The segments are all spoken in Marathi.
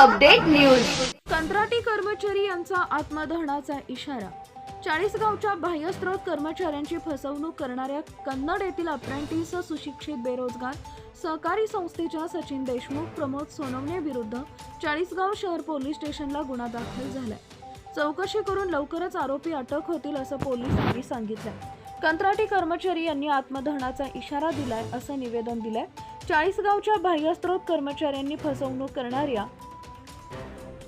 Update news. कंत्राटी कर्मचारी यांचा आत्मदहनाचा इशारा. चाळीसगावच्या बाह्यस्त्रोत कर्मचाऱ्यांची फसवणूक करणाऱ्या कन्नड येथील अप्रेंटिस सुशिक्षित बेरोजगार सहकारी संस्थेच्या सचिन देशमुख प्रमोद सोनवणे विरुद्ध चाळीसगाव शहर पोलीस स्टेशनला गुन्हा दाखल झालाय. चौकशी करून लवकरच आरोपी अटक होतील असं पोलिसांनी सांगितलं कंत्राटी कर्मचारी यांनी आत्मदहनाचा इशारा दिलाय असं निवेदन दिलंय. चाळीसगावच्या बाह्यस्त्रोत कर्मचाऱ्यांनी फसवणूक करणाऱ्या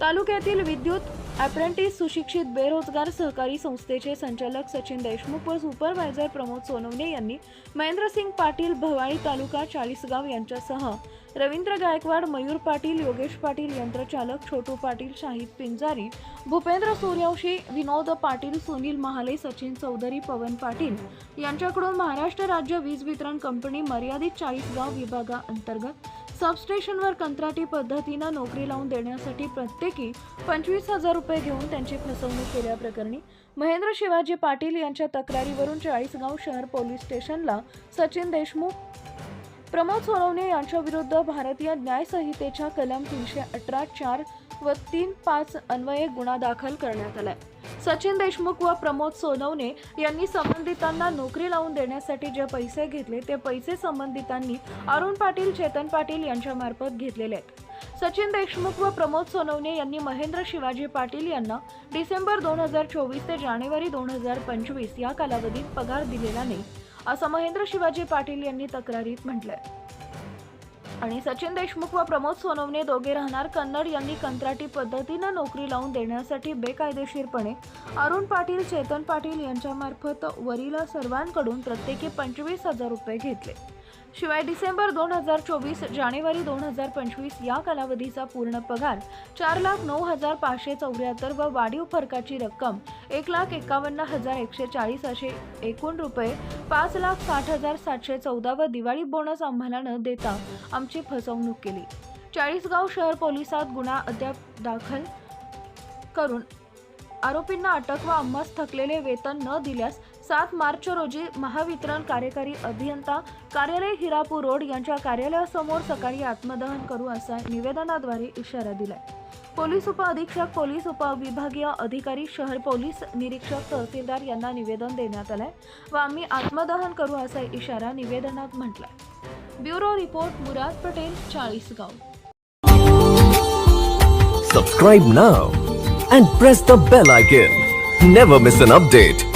तालुक्यातील विद्युत अप्रेंटिस सुशिक्षित बेरोजगार सहकारी संस्थेचे संचालक सचिन देशमुख व सुपरवायझर प्रमोद सोनवणे यांनी महेंद्रसिंग पाटील भवाळी तालुका चाळीसगाव यांच्यासह रवींद्र गायकवाड मयूर पाटील योगेश पाटील यंत्रचालक छोटू पाटील शाहिद पिंजारी भूपेंद्र सूर्यवंशी विनोद पाटील सुनील महाले सचिन चौधरी पवन पाटील यांच्याकडून महाराष्ट्र राज्य वीज वितरण कंपनी मर्यादित चाळीसगाव विभागाअंतर्गत सबस्टेशनवर कंत्राटी पद्धतीनं नोकरी लावून देण्यासाठी प्रत्येकी पंचवीस हजार रुपये घेऊन त्यांची फसवणूक केल्याप्रकरणी महेंद्र शिवाजी पाटील यांच्या तक्रारीवरून चाळीसगाव शहर पोलीस स्टेशनला सचिन देशमुख प्रमोद सोनवणे यांच्याविरुद्ध भारतीय न्यायसंहितेच्या कलम तीनशे अठरा चार व तीन पाच अन्वये गुन्हा दाखल करण्यात आलाय. सचिन देशमुख व प्रमोद सोनवणे यांनी संबंधितांना नोकरी लावून देण्यासाठी जे पैसे घेतले ते पैसे संबंधितांनी अरुण पाटील चेतन पाटील यांच्यामार्फत घेतलेले आहेत. सचिन देशमुख व प्रमोद सोनवणे यांनी महेंद्र शिवाजी पाटील यांना डिसेंबर दोन हजार चोवीस ते जानेवारी दोन हजार पंचवीस या कालावधीत पगार दिलेला नाही. असं महेंद्र शिवाजी पाटील यांनी तक्रारीत म्हटलंय. आणि सचिन देशमुख व प्रमोद सोनवणे दोघे राहणार कन्नड यांनी कंत्राटी पद्धतीनं नोकरी लावून देण्यासाठी बेकायदेशीरपणे अरुण पाटील चेतन पाटील यांच्यामार्फत वरील सर्वांकडून प्रत्येकी पंचवीस हजार रुपये घेतले. शिवाय डिसेंबर दोन हजार चोवीस जानेवारी दोन हजार पंचवीस या कालावधीचा पूर्ण पगार चार लाख नऊ हजार पाचशे चौऱ्याहत्तर व वाढीव फरकाची रक्कम एक लाख एकावन्न हजार एकशे चाळीस असे एकूण रुपये पाच लाख साठ हजार सातशे चौदा व दिवाळी बोनस आम्हाला न देता आमची फसवणूक केली. चाळीसगाव शहर पोलिसात गुन्हा अद्याप दाखल करून आरोपींना अटक व आम्हास थकलेले वेतन न दिल्यास सात मार्च रोजी महावितरण कार्यकारी अभियंता कार्यालय हिरापूर रोड यांच्या कार्यालयासमोर सकाळी आत्मदहन करू असा निवेदनाद्वारे इशारा दिलाय. पोलीस उपअधीक्षक पोलीस उपविभागीय अधिकारी शहर पोलीस निरीक्षक तहसीलदार यांना निवेदन देण्यात आलंय व आम्ही आत्मदहन करू असा इशारा निवेदनात म्हटलाय. Bureau report Murad Patel Chalisgaon. Subscribe now and press the bell icon never miss an update